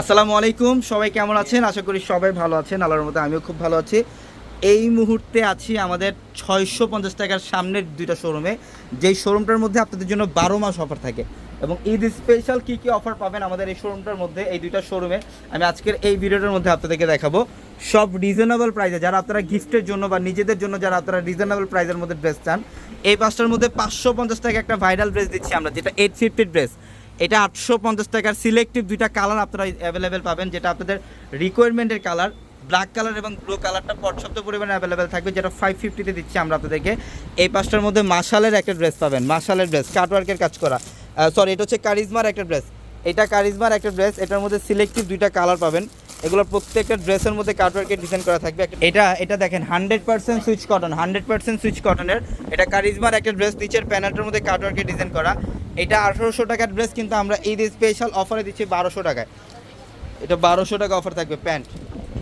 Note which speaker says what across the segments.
Speaker 1: আসসালামু আলাইকুম, সবাই কেমন আছেন? আশা করি সবাই ভালো আছেন, আল্লাহর মতো আমিও খুব ভালো আছি। এই মুহূর্তে আছি আমাদের ছয়শো পঞ্চাশ টাকার সামনের দুইটা শোরুমে যেই শোরুমটার মধ্যে আপনাদের জন্য বারো মাস অফার থাকে। এবং ঈদ স্পেশাল কী কী অফার পাবেন আমাদের এই শোরুমটার মধ্যে, এই দুইটা শোরুমে আমি আজকের এই ভিডিওটার মধ্যে আপনাদেরকে দেখাবো। সব রিজনেবল প্রাইসে যারা আপনারা গিফটের জন্য বা নিজেদের জন্য যারা আপনারা রিজনেবল প্রাইসের মধ্যে ড্রেস চান, এই পাঁচটার মধ্যে পাঁচশো পঞ্চাশ টাকা একটা ভাইরাল ড্রেস দিচ্ছি আমরা, যেটা এইট ফিফটির ড্রেস এটা আটশো পঞ্চাশ টাকার সিলেক্টিভ দুইটা কালার আপনারা অ্যাভেলেবেল পাবেন, যেটা আপনাদের রিকোয়ারমেন্টের কালার ব্ল্যাক কালার এবং ব্লু কালারটা পর্যাপ্ত পরিমাণে অ্যাভেলেবেল থাকবে, যেটা ফাইভ ফিফটিতে দিচ্ছি আমরা আপনাদেরকে। এই পাঁচটার মধ্যে মাসালের একটা ড্রেস পাবেন মাসালের ড্রেস কাটওয়ার্কের কাজ করা। সরি এটা হচ্ছে কারিজমার একটা ড্রেস এটা কারিজমার একটা ড্রেস এটার মধ্যে সিলেক্টিভ দুইটা কালার পাবেন। এগুলো প্রত্যেকটা ড্রেসের মধ্যে কাটওয়ার্কের ডিজাইন করা থাকবে। এটা এটা দেখেন hundred percent Swiss cotton hundred percent Swiss কটনের এটা কারিজমার একটা ড্রেস নিচের প্যানেলটার মধ্যে কাটওয়ার্কের ডিজাইন করা। এটা আঠারোশো টাকার ড্রেস কিন্তু আমরা ঈদ স্পেশাল অফারে দিচ্ছি বারোশো টাকায়। এটা বারোশো টাকা অফার থাকবে প্যান্ট।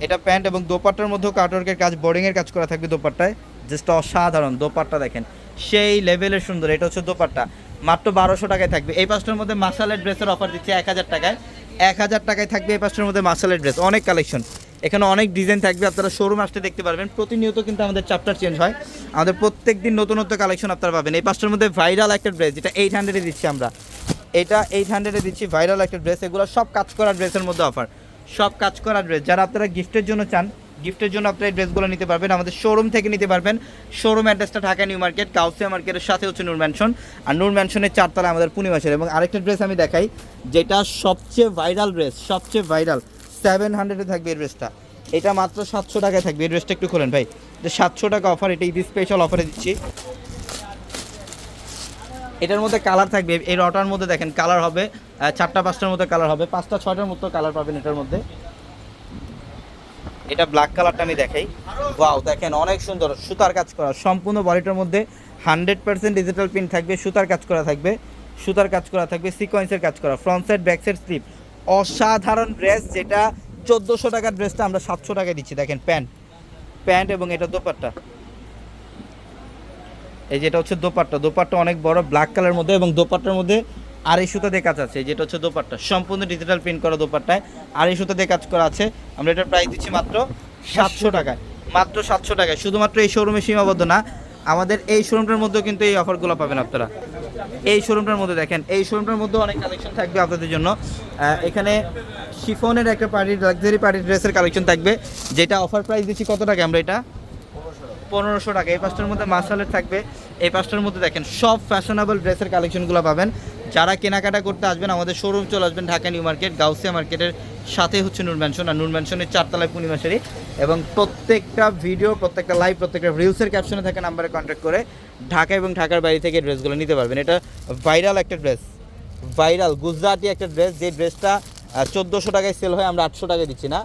Speaker 1: এটা প্যান্ট এবং দোপাট্টার মধ্যেও কাটওয়ার্কের কাজ বোর্ডিংয়ের কাজ করা থাকবে দোপাট্টায়। জাস্ট অসাধারণ দোপাট্টা দেখেন। সেই লেভেলের সুন্দর, এটা হচ্ছে দোপাট্টা। মাত্র বারোশো টাকায় থাকবে। এই পাঁচটার মধ্যে মাসালের ড্রেসের অফার দিচ্ছে এক হাজার টাকায়। এক হাজার টাকায় থাকবে এই পাঁচটার মধ্যে মাসালের ড্রেস অনেক কালেকশন এখানে অনেক ডিজাইন থাকবে, আপনারা শোরুম আসতে দেখতে পারবেন। প্রতিনিয়ত কিন্তু আমাদের চ্যাপ্টার চেঞ্জ হয়। আমাদের প্রত্যেক দিন নতুন নতুন কালেকশন আপনারা পাবেন। এই পাঁচটার মধ্যে ভাইরাল একটা ড্রেস যেটা এইট হান্ড্রেডে দিচ্ছি আমরা। এটা এইট হান্ড্রেডে দিচ্ছি ভাইরাল একটা ড্রেস এগুলো সব কাজ করা ড্রেসের মধ্যে অফার সব কাজ করা ড্রেস যারা আপনারা গিফটের জন্য চান গিফটের জন্য আপনারা এই ড্রেসগুলো নিতে পারবেন। আমাদের শোরুম থেকে নিতে পারবেন। শোরুম অ্যাড্রেসটা ঢাকা নিউ মার্কেট কাউসিয়া মার্কেটের সাথে হচ্ছে নূর ম্যানশন আর নূর ম্যানশনের চারতলা আমাদের পূর্ণিমাসের এবং আরেকটা ড্রেস আমি দেখাই, যেটা সবচেয়ে ভাইরাল ড্রেস সবচেয়ে ভাইরাল সেভেন হান্ড্রেডে থাকবে এই ড্রেসটা এটা মাত্র সাতশো টাকায় থাকবে। এই ড্রেসটা একটু খোলেন ভাই। এটা সাতশো টাকা অফার এটা ঈদ স্পেশাল অফারে দিচ্ছি। এটার মধ্যে কালার থাকবে। এই রটার মধ্যে দেখেন কালার হবে চারটা পাঁচটার মধ্যে কালার হবে। পাঁচটা ছটার মতো কালার পাবেন এটার মধ্যে। এটা ব্ল্যাক কালারটা আমি দেখাই। ওয়াও দেখেন অনেক সুন্দর। সুতার কাজ করা। সম্পূর্ণ বডিটার মধ্যে হান্ড্রেড পার্সেন্ট ডিজিটাল প্রিন্ট থাকবে। সুতার কাজ করা থাকবে। সুতার কাজ করা থাকবে। সিকোয়েন্সের কাজ করা। Front side back side slip অসাধারণ ড্রেস যেটা চোদ্দোশো টাকার ড্রেসটা আমরা সাতশো টাকায় দিচ্ছি। দেখেন, প্যান্ট। প্যান্ট এবং এটা দোপাট্টা। এই যেটা হচ্ছে দোপাট্টা। দোপাট্টা অনেক বড় ব্ল্যাক কালার মধ্যে এবং দোপাট্টার মধ্যে আড়াই সুতা দিয়ে কাজ আছে। যেটা হচ্ছে দোপাট্টা। সম্পূর্ণ ডিজিটাল প্রিন্ট করা দোপাট্টায় আড়াই সুতা দিয়ে কাজ করা আছে। আমরা এটার প্রাইস দিচ্ছি মাত্র সাতশো টাকায়। মাত্র সাতশো টাকায়। শুধুমাত্র এই শোরুমে সীমাবদ্ধ না আমাদের এই শোরুমটার মধ্যেও কিন্তু এই অফারগুলো পাবেন আপনারা। এই শোরুমটার মধ্যে দেখেন, এই শোরুমটার মধ্যে অনেক কালেকশন থাকবে আপনাদের জন্য। এখানে শিফনের একটা পার্টি লাক্সারি পার্টি ড্রেসের কালেকশন থাকবে, যেটা অফার প্রাইস দিচ্ছি কত টাকা আমরা এটা? পনেরোশো টাকা। এই পাঁচটার মধ্যে মাসালের থাকবে। এই পাঁচটার মধ্যে দেখেন, সব ফ্যাশনেবল ড্রেসের কালেকশনগুলো পাবেন। যারা কেনাকাটা করতে আসবেন, আমাদের শোরুম চলে আসবেন, ঢাকা নিউ মার্কেট, গাউসিয়া মার্কেটের সাথে হচ্ছে নূর ম্যানশন। আর নূর ম্যানশনের চারতলায় পূর্ণিমাশারি এবং প্রত্যেকটা ভিডিও প্রত্যেকটা লাইভ প্রত্যেকটা রিলসের ক্যাপশনে থাকা নাম্বারে কন্ট্যাক্ট করে ঢাকা এবং ঢাকার বাইরে থেকে ড্রেসগুলো নিতে পারবেন। এটা ভাইরাল একটা ড্রেস ভাইরাল গুজরাটি একটা ড্রেস যে ড্রেসটা চোদ্দোশো টাকায় সেল হয়, আমরা আটশো টাকায় দিচ্ছি না।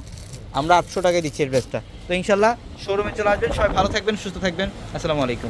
Speaker 1: আমরা আটশো টাকায় দিচ্ছি এই ড্রেসটা তো ইনশাল্লাহ শোরুমে চলে আসবেন। সবাই ভালো থাকবেন, সুস্থ থাকবেন। আসসালামু আলাইকুম।